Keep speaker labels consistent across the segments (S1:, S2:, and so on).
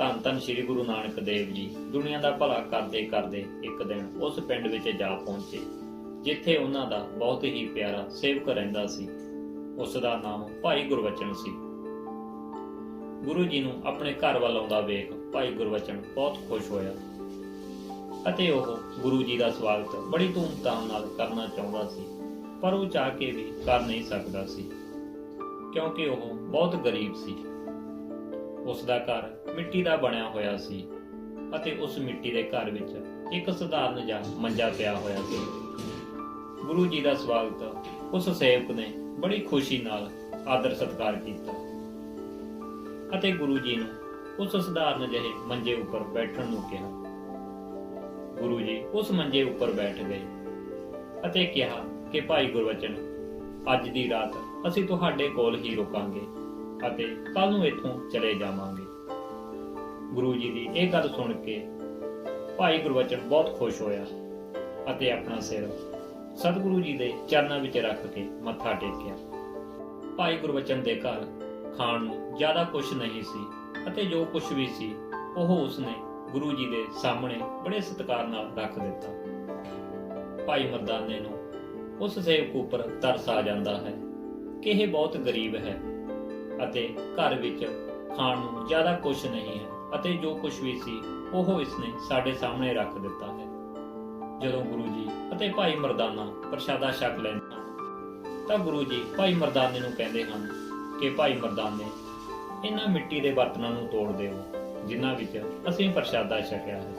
S1: ਧੰਨ ਧੰਨ ਸ੍ਰੀ ਗੁਰੂ ਨਾਨਕ ਦੇਵ ਜੀ, ਦੁਨੀਆ ਦਾ ਭਲਾ ਕਰਦੇ ਕਰਦੇ ਇੱਕ ਦਿਨ ਉਸ ਪਿੰਡ ਵਿੱਚ ਜਾ ਪਹੁੰਚੇ, ਜਿੱਥੇ ਉਹਨਾਂ ਦਾ ਬਹੁਤ ਹੀ ਪਿਆਰਾ ਸੇਵਕ ਰਹਿੰਦਾ ਸੀ। ਉਸ ਦਾ ਨਾਮ ਭਾਈ ਗੁਰਵਚਨ ਸੀ। ਗੁਰੂ ਜੀ ਨੂੰ ਆਪਣੇ ਘਰ ਵੱਲ ਆਉਂਦਾ ਵੇਖ ਭਾਈ ਗੁਰਵਚਨ ਬਹੁਤ ਖੁਸ਼ ਹੋਇਆ। ਅਤੇ ਉਹ ਗੁਰੂ ਜੀ ਦਾ ਸਵਾਗਤ ਬੜੀ ਧੂਮਧਾਮ ਨਾਲ ਕਰਨਾ ਚਾਹੁੰਦਾ ਸੀ, ਪਰ ਉਹ ਚਾਹ ਕੇ ਵੀ ਕਰ ਨਹੀਂ ਸਕਦਾ ਸੀ, ਕਿਉਂਕਿ ਉਹ ਬਹੁਤ ਗਰੀਬ ਸੀ। ਉਸ ਦਾ ਘਰ ਮਿੱਟੀ ਦਾ ਬਣਿਆ ਹੋਇਆ ਸੀ ਅਤੇ ਉਸ ਮਿੱਟੀ ਦੇ ਘਰ ਵਿੱਚ ਇੱਕ ਸਧਾਰਨ ਜਿਹਾ ਮੰਜਾ ਪਿਆ ਹੋਇਆ ਸੀ। ਗੁਰੂ ਜੀ ਦਾ ਸਵਾਗਤ ਉਸ ਸੇਵਕ ਨੇ ਬੜੀ ਖੁਸ਼ੀ ਨਾਲ ਆਦਰ ਸਤਿਕਾਰ ਕੀਤਾ ਅਤੇ ਗੁਰੂ ਜੀ ਨੂੰ ਉਸ ਸਧਾਰਨ ਜਿਹੇ ਮੰਜੇ ਉੱਪਰ ਬੈਠਣ ਨੂੰ ਕਿਹਾ। ਗੁਰੂ ਜੀ ਉਸ ਮੰਜੇ ਉੱਪਰ ਬੈਠ ਗਏ ਅਤੇ ਕਿਹਾ ਕਿ ਭਾਈ ਗੁਰਵਚਨ, ਅੱਜ ਦੀ ਰਾਤ ਅਸੀਂ ਤੁਹਾਡੇ ਕੋਲ ਹੀ ਰੁਕਾਂਗੇ। ਅਤੇ ਕੱਲ ਨੂੰ ਇੱਥੋਂ ਚਲੇ ਜਾਵਾਂਗੇ। ਗੁਰੂ ਜੀ ਦੀ ਇਹ ਗੱਲ ਸੁਣ ਕੇ ਭਾਈ ਗੁਰਵਚਨ ਬਹੁਤ ਖੁਸ਼ ਹੋਇਆ ਅਤੇ ਆਪਣਾ ਸਿਰ ਸਤਿਗੁਰੂ ਜੀ ਦੇ ਚਰਨਾਂ ਵਿੱਚ ਰੱਖ ਕੇ ਮੱਥਾ ਟੇਕਿਆ। ਭਾਈ ਗੁਰਵਚਨ ਦੇ ਘਰ ਖਾਣ ਨੂੰ ਜ਼ਿਆਦਾ ਕੁਝ ਨਹੀਂ ਸੀ ਅਤੇ ਜੋ ਕੁਝ ਵੀ ਸੀ, ਉਹ ਉਸਨੇ ਗੁਰੂ ਜੀ ਦੇ ਸਾਹਮਣੇ ਬੜੇ ਸਤਿਕਾਰ ਨਾਲ ਰੱਖ ਦਿੱਤਾ। ਭਾਈ ਮਰਦਾਨੇ ਨੂੰ ਉਸ ਸੇਵਕ ਉੱਪਰ ਤਰਸ ਆ ਜਾਂਦਾ ਹੈ ਕਿ ਇਹ ਬਹੁਤ ਗਰੀਬ ਹੈ। ਅਤੇ ਘਰ ਵਿੱਚ ਖਾਣ ਨੂੰ ਜ਼ਿਆਦਾ ਕੁਝ ਨਹੀਂ ਹੈ ਅਤੇ ਜੋ ਕੁਝ ਵੀ ਸੀ, ਉਹ ਇਸਨੇ ਸਾਡੇ ਸਾਹਮਣੇ ਰੱਖ ਦਿੱਤਾ ਹੈ। ਜਦੋਂ ਗੁਰੂ ਜੀ ਅਤੇ ਭਾਈ ਮਰਦਾਨਾ ਪ੍ਰਸ਼ਾਦਾ ਛਕ ਲੈਂਦੇ ਹਨ, ਤਾਂ ਗੁਰੂ ਜੀ ਭਾਈ ਮਰਦਾਨੇ ਨੂੰ ਕਹਿੰਦੇ ਹਨ ਕਿ ਭਾਈ ਮਰਦਾਨੇ, ਇਹਨਾਂ ਮਿੱਟੀ ਦੇ ਬਰਤਨਾਂ ਨੂੰ ਤੋੜ ਦਿਓ, ਜਿਨ੍ਹਾਂ ਵਿੱਚ ਅਸੀਂ ਪ੍ਰਸ਼ਾਦਾ ਛਕਿਆ ਹੈ।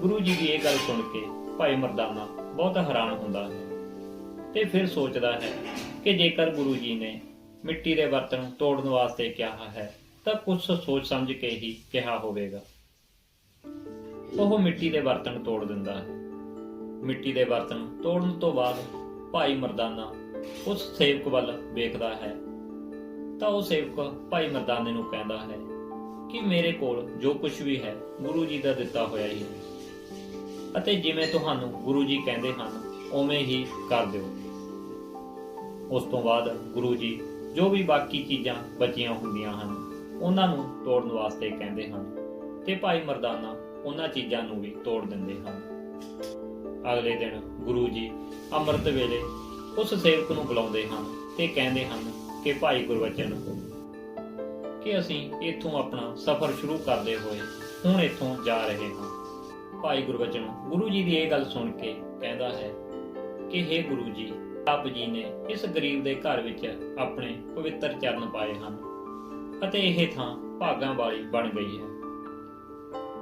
S1: ਗੁਰੂ ਜੀ ਦੀ ਇਹ ਗੱਲ ਸੁਣ ਕੇ ਭਾਈ ਮਰਦਾਨਾ ਬਹੁਤ ਹੈਰਾਨ ਹੁੰਦਾ ਹੈ ਤੇ ਫਿਰ ਸੋਚਦਾ ਹੈ ਕਿ ਜੇਕਰ ਗੁਰੂ ਜੀ ਨੇ ਮਿੱਟੀ ਦੇ ਬਰਤਨ ਤੋੜਨ ਵਾਸਤੇ ਕਿਹਾ ਹੈ, ਤਾਂ ਕੁਝ ਸੋਚ ਸਮਝ ਕੇ ਹੀ ਕਿਹਾ ਹੋਵੇਗਾ। ਉਹ ਮਿੱਟੀ ਦੇ ਬਰਤਨ ਤੋੜ ਦਿੰਦਾ ਹੈ। ਮਿੱਟੀ ਦੇ ਬਰਤਨ ਤੋੜਨ ਤੋਂ ਬਾਅਦ ਭਾਈ ਮਰਦਾਨਾ ਉਸ ਸੇਵਕ ਵੱਲ ਵੇਖਦਾ ਹੈ। ਤਾਂ ਉਹ ਸੇਵਕ ਭਾਈ ਮਰਦਾਨੇ ਨੂੰ ਕਹਿੰਦਾ ਹੈ ਕਿ ਮੇਰੇ ਕੋਲ ਜੋ ਕੁਝ ਵੀ ਹੈ, ਗੁਰੂ ਜੀ ਦਾ ਦਿੱਤਾ ਹੋਇਆ ਹੀ ਹੈ। ਅਤੇ ਜਿਵੇਂ ਤੁਹਾਨੂੰ ਗੁਰੂ ਜੀ ਕਹਿੰਦੇ ਹਨ, ਉਵੇਂ ਹੀ ਕਰ ਦਿਓ। ਉਸ ਤੋਂ ਬਾਅਦ ਗੁਰੂ ਜੀ ਜੋ ਵੀ ਬਾਕੀ ਚੀਜ਼ਾਂ ਬਚੀਆਂ ਹੁੰਦੀਆਂ ਹਨ, ਉਹਨਾਂ ਨੂੰ ਤੋੜਨ ਵਾਸਤੇ ਕਹਿੰਦੇ ਹਨ ਤੇ ਭਾਈ ਮਰਦਾਨਾ ਉਹਨਾਂ ਚੀਜ਼ਾਂ ਨੂੰ ਵੀ ਤੋੜ ਦਿੰਦੇ ਹਨ। ਅਗਲੇ ਦਿਨ ਗੁਰੂ ਜੀ ਅੰਮ੍ਰਿਤ ਵੇਲੇ ਉਸ ਸੇਵਕ ਨੂੰ ਬੁਲਾਉਂਦੇ ਹਨ ਤੇ ਕਹਿੰਦੇ ਹਨ ਕਿ ਭਾਈ ਗੁਰਵਚਨ, ਕਿ ਅਸੀਂ ਇੱਥੋਂ ਆਪਣਾ ਸਫ਼ਰ ਸ਼ੁਰੂ ਕਰਦੇ ਹੋਏ ਹੁਣ ਇੱਥੋਂ ਜਾ ਰਹੇ ਹਾਂ। ਭਾਈ ਗੁਰਵਚਨ ਗੁਰੂ ਜੀ ਦੀ ਇਹ ਗੱਲ ਸੁਣ ਕੇ ਕਹਿੰਦਾ ਹੈ ਕਿ हे ਗੁਰੂ ਜੀ ਆਪ ਜੀ ਨੇ ਇਸ ਗਰੀਬ ਦੇ ਘਰ ਵਿੱਚ ਆਪਣੇ ਪਵਿੱਤਰ ਚਰਨ ਪਾਏ ਹਨ ਅਤੇ ਇਹ ਥਾਂ ਭਾਗਾਂ ਵਾਲੀ ਬਣ ਗਈ ਹੈ।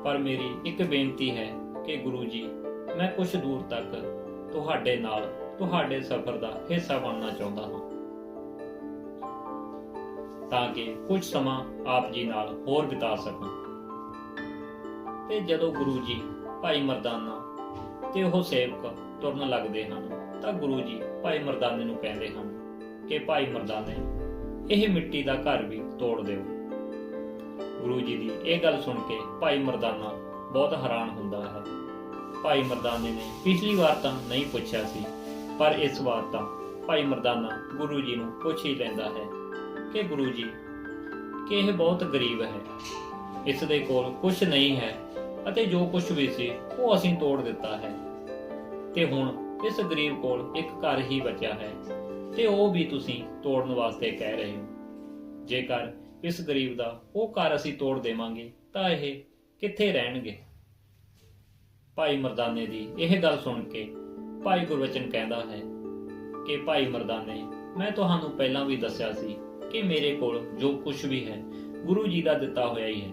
S1: ਪਰ ਮੇਰੀ ਇੱਕ ਬੇਨਤੀ ਹੈ ਕਿ ਗੁਰੂ ਜੀ, ਮੈਂ ਕੁਝ ਦੂਰ ਤੱਕ ਤੁਹਾਡੇ ਨਾਲ ਤੁਹਾਡੇ ਸਫ਼ਰ ਦਾ ਹਿੱਸਾ ਬਣਨਾ ਚਾਹੁੰਦਾ ਹਾਂ। ਤਾਂ ਕਿ ਕੁਝ ਸਮਾਂ ਆਪ ਜੀ ਨਾਲ ਹੋਰ ਬਿਤਾ ਸਕਾਂ। ਤੇ ਜਦੋਂ ਗੁਰੂ ਜੀ, ਭਾਈ ਮਰਦਾਨਾ ਤੇ ਉਹ ਸੇਵਕ ਤੁਰਨ ਲੱਗਦੇ ਹਨ ਤਾਂ ਗੁਰੂ ਜੀ ਭਾਈ ਮਰਦਾਨੇ ਨੂੰ ਕਹਿੰਦੇ ਹਨ ਕਿ ਭਾਈ ਮਰਦਾਨੇ, ਇਹ ਮਿੱਟੀ ਦਾ ਘਰ ਵੀ ਤੋੜ ਦਿਓ। ਗੁਰੂ ਜੀ ਦੀ ਇਹ ਗੱਲ ਸੁਣ ਕੇ ਭਾਈ ਮਰਦਾਨਾ ਬਹੁਤ ਹੈਰਾਨ ਹੁੰਦਾ ਹੈ। ਭਾਈ ਮਰਦਾਨੇ ਨੇ ਪਿਛਲੀ ਵਾਰ ਤਾਂ ਨਹੀਂ ਪੁੱਛਿਆ ਸੀ, ਪਰ ਇਸ ਵਾਰ ਤਾਂ ਭਾਈ ਮਰਦਾਨਾ ਗੁਰੂ ਜੀ ਨੂੰ ਪੁੱਛ ਹੀ ਲੈਂਦਾ ਹੈ ਕਿ ਗੁਰੂ ਜੀ, ਕਿ ਇਹ ਬਹੁਤ ਗਰੀਬ ਹੈ। ਇਸ ਦੇ ਕੋਲ ਕੁਝ ਨਹੀਂ ਹੈ ਅਤੇ ਜੋ ਕੁਝ ਵੀ ਸੀ ਉਹ ਅਸੀਂ ਤੋੜ ਦਿੱਤਾ ਹੈ। ਤੇ ਹੁਣ ਇਸ ਗਰੀਬ ਕੋਲ ਇੱਕ ਘਰ ਹੀ ਬਚਿਆ ਹੈ, ਤੇ ਉਹ ਵੀ ਤੁਸੀਂ ਤੋੜਨ ਵਾਸਤੇ ਕਹਿ ਰਹੇ ਹੋ। ਜੇਕਰ ਇਸ ਗਰੀਬ ਦਾ ਉਹ ਘਰ ਅਸੀਂ ਤੋੜ ਦੇਵਾਂਗੇ, ਤਾਂ ਇਹ ਕਿੱਥੇ ਰਹਿਣਗੇ? ਭਾਈ ਮਰਦਾਨੇ ਦੀ ਇਹ ਗੱਲ ਸੁਣ ਕੇ ਭਾਈ ਗੁਰਵਚਨ ਕਹਿੰਦਾ ਹੈ ਕਿ ਭਾਈ ਮਰਦਾਨੇ, ਮੈਂ ਤੁਹਾਨੂੰ ਪਹਿਲਾਂ ਵੀ ਦੱਸਿਆ ਸੀ ਕਿ ਮੇਰੇ ਕੋਲ ਜੋ ਕੁਝ ਵੀ ਹੈ, ਗੁਰੂ ਜੀ ਦਾ ਦਿੱਤਾ ਹੋਇਆ ਹੀ ਹੈ,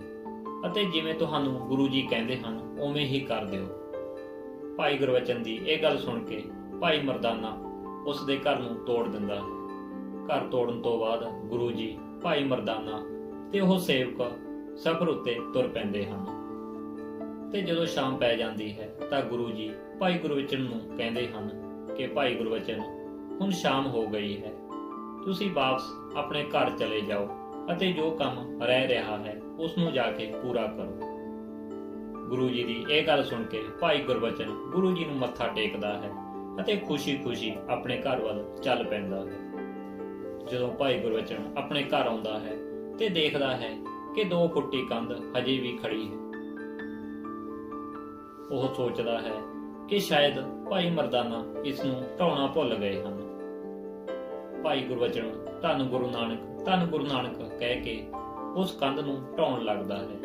S1: ਅਤੇ ਜਿਵੇਂ ਤੁਹਾਨੂੰ ਗੁਰੂ ਜੀ ਕਹਿੰਦੇ ਹਨ, ਉਵੇਂ ਹੀ ਕਰ ਦਿਓ। ਭਾਈ ਗੁਰਵਚਨ ਦੀ ਇਹ ਗੱਲ ਸੁਣ ਕੇ ਭਾਈ ਮਰਦਾਨਾ ਉਸ ਦੇ ਘਰ ਨੂੰ ਤੋੜ ਦਿੰਦਾ। ਹੈ ਘਰ ਤੋੜਨ ਤੋਂ ਬਾਅਦ ਗੁਰੂ ਜੀ, ਭਾਈ ਮਰਦਾਨਾ ਤੇ ਉਹ ਸੇਵਕ ਸਫ਼ਰ ਉੱਤੇ ਤੁਰ ਪੈਂਦੇ ਹਨ। ਤੇ ਜਦੋਂ ਸ਼ਾਮ ਪੈ ਜਾਂਦੀ ਹੈ ਤਾਂ ਗੁਰੂ ਜੀ ਭਾਈ ਗੁਰਵਚਨ ਨੂੰ ਕਹਿੰਦੇ ਹਨ ਕਿ ਭਾਈ ਗੁਰਵਚਨ, ਹੁਣ ਸ਼ਾਮ ਹੋ ਗਈ ਹੈ। ਤੁਸੀਂ ਵਾਪਸ ਆਪਣੇ ਘਰ ਚਲੇ ਜਾਓ ਅਤੇ ਜੋ ਕੰਮ ਰਹਿ ਰਿਹਾ ਹੈ ਉਸ ਨੂੰ ਜਾ ਕੇ ਪੂਰਾ ਕਰੋ। ਗੁਰੂ ਜੀ ਦੀ ਇਹ ਗੱਲ ਸੁਣ ਕੇ ਭਾਈ ਗੁਰਬਚਨ ਗੁਰੂ ਜੀ ਨੂੰ ਮੱਥਾ ਟੇਕਦਾ ਹੈ ਅਤੇ ਖੁਸ਼ੀ-ਖੁਸ਼ੀ ਆਪਣੇ ਘਰ ਵੱਲ ਚੱਲ ਪੈਂਦਾ ਹੈ। ਜਦੋਂ ਭਾਈ ਗੁਰਬਚਨ ਆਪਣੇ ਘਰ ਆਉਂਦਾ ਹੈ ਤੇ ਦੇਖਦਾ ਹੈ ਕਿ ਦੋ ਫੁੱਟੀ ਕੰਧ ਹਜੇ ਵੀ ਖੜੀ ਹੈ। ਉਹ ਸੋਚਦਾ ਹੈ ਕਿ ਸ਼ਾਇਦ ਭਾਈ ਮਰਦਾਨਾ ਇਸ ਨੂੰ ਢਾਉਣਾ ਭੁੱਲ ਗਏ ਹਨ। ਭਾਈ ਗੁਰਬਚਨ ਧੰਨ ਗੁਰੂ ਨਾਨਕ, ਧੰਨ ਗੁਰੂ ਨਾਨਕ ਕਹਿ ਕੇ ਉਸ ਕੰਧ ਨੂੰ ਢਾਉਣ ਲੱਗਦਾ ਹੈ।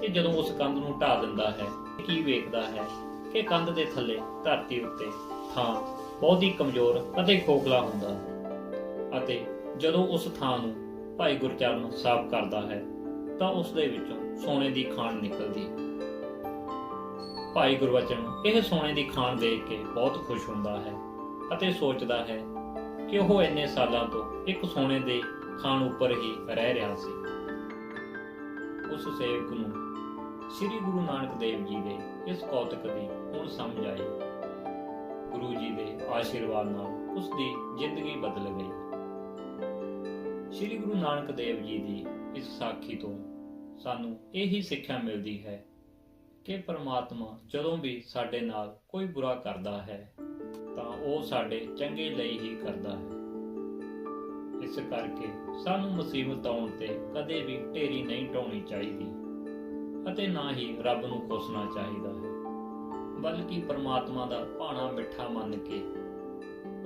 S1: ਤੇ ਜਦੋਂ ਉਸ ਕੰਧ ਨੂੰ ਢਾ ਦਿੰਦਾ ਹੈ ਕੀ ਵੇਖਦਾ ਹੈ ਕਿ ਕੰਧ ਦੇ ਥੱਲੇ ਧਰਤੀ ਉੱਤੇ ਥਾਂ ਬਹੁਤ ਹੀ ਕਮਜ਼ੋਰ ਅਤੇ ਖੋਖਲਾ ਹੁੰਦਾ ਹੈ ਅਤੇ ਜਦੋਂ ਉਸ ਥਾਂ ਨੂੰ ਭਾਈ ਗੁਰਚਰਨ ਸਾਫ਼ ਕਰਦਾ ਹੈ, ਤਾਂ ਉਸ ਦੇ ਵਿੱਚੋਂ ਸੋਨੇ ਦੀ ਖਾਣ ਨਿਕਲਦੀ ਹੈ। ਭਾਈ ਗੁਰਵਚਨ ਇਹ ਸੋਨੇ ਦੀ ਖਾਣ ਦੇਖ ਕੇ ਬਹੁਤ ਖੁਸ਼ ਹੁੰਦਾ ਹੈ ਅਤੇ ਸੋਚਦਾ ਹੈ ਕਿ ਉਹ ਇੰਨੇ ਸਾਲਾਂ ਤੋਂ ਇੱਕ ਸੋਨੇ ਦੇ ਖਾਣ ਉੱਪਰ ਹੀ ਰਹਿ ਰਿਹਾ ਸੀ। ਉਸ ਸੇਵਕ ਨੂੰ ਸ੍ਰੀ ਗੁਰੂ ਨਾਨਕ ਦੇਵ ਜੀ ਦੇ ਇਸ ਕੌਤਕ ਦੀ ਹੁਣ ਸਮਝ ਆਈ। ਗੁਰੂ ਜੀ ਦੇ ਆਸ਼ੀਰਵਾਦ ਨਾਲ ਉਸ ਦੀ ਜ਼ਿੰਦਗੀ ਬਦਲ ਗਈ। ਸ੍ਰੀ ਗੁਰੂ ਨਾਨਕ ਦੇਵ ਜੀ ਦੀ ਇਸ ਸਾਖੀ ਤੋਂ ਸਾਨੂੰ ਇਹੀ ਸਿੱਖਿਆ ਮਿਲਦੀ ਹੈ ਕਿ ਪ੍ਰਮਾਤਮਾ ਜਦੋਂ ਵੀ ਸਾਡੇ ਨਾਲ ਕੋਈ ਬੁਰਾ ਕਰਦਾ ਹੈ, ਤਾਂ ਉਹ ਸਾਡੇ ਚੰਗੇ ਲਈ ਹੀ ਕਰਦਾ ਹੈ। ਇਸ ਕਰਕੇ ਸਾਨੂੰ ਮੁਸੀਬਤ ਆਉਣ ਤੇ ਕਦੇ ਵੀ ਢੇਰੀ ਨਹੀਂ ਢਾਉਣੀ ਚਾਹੀਦੀ। ਅਤੇ ਨਾ ਹੀ ਰੱਬ ਨੂੰ ਕੋਸਣਾ ਚਾਹੀਦਾ ਹੈ, ਬਲਕਿ ਪਰਮਾਤਮਾ ਦਾ ਭਾਣਾ ਮਿੱਠਾ ਮੰਨ ਕੇ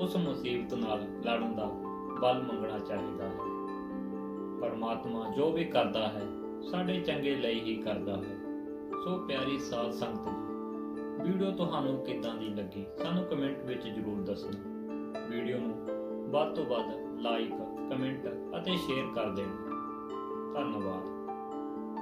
S1: ਉਸ ਮੁਸੀਬਤ ਨਾਲ ਲੜਨ ਦਾ ਬਲ ਮੰਗਣਾ ਚਾਹੀਦਾ ਹੈ। ਪਰਮਾਤਮਾ ਜੋ ਵੀ ਕਰਦਾ ਹੈ, ਸਾਡੇ ਚੰਗੇ ਲਈ ਹੀ ਕਰਦਾ ਹੈ। ਸੋ ਪਿਆਰੀ ਸਾਧ ਸੰਗਤ ਜੀ, ਵੀਡੀਓ ਤੁਹਾਨੂੰ ਕਿੱਦਾਂ ਦੀ ਲੱਗੀ, ਸਾਨੂੰ ਕਮੈਂਟ ਵਿੱਚ ਜਰੂਰ ਦੱਸਣਾ। ਵੀਡੀਓ ਨੂੰ ਵੱਧ ਤੋਂ ਵੱਧ ਲਾਈਕ, ਕਮੈਂਟ ਅਤੇ ਸ਼ੇਅਰ ਕਰ ਦੇਣਾ। ਧੰਨਵਾਦ।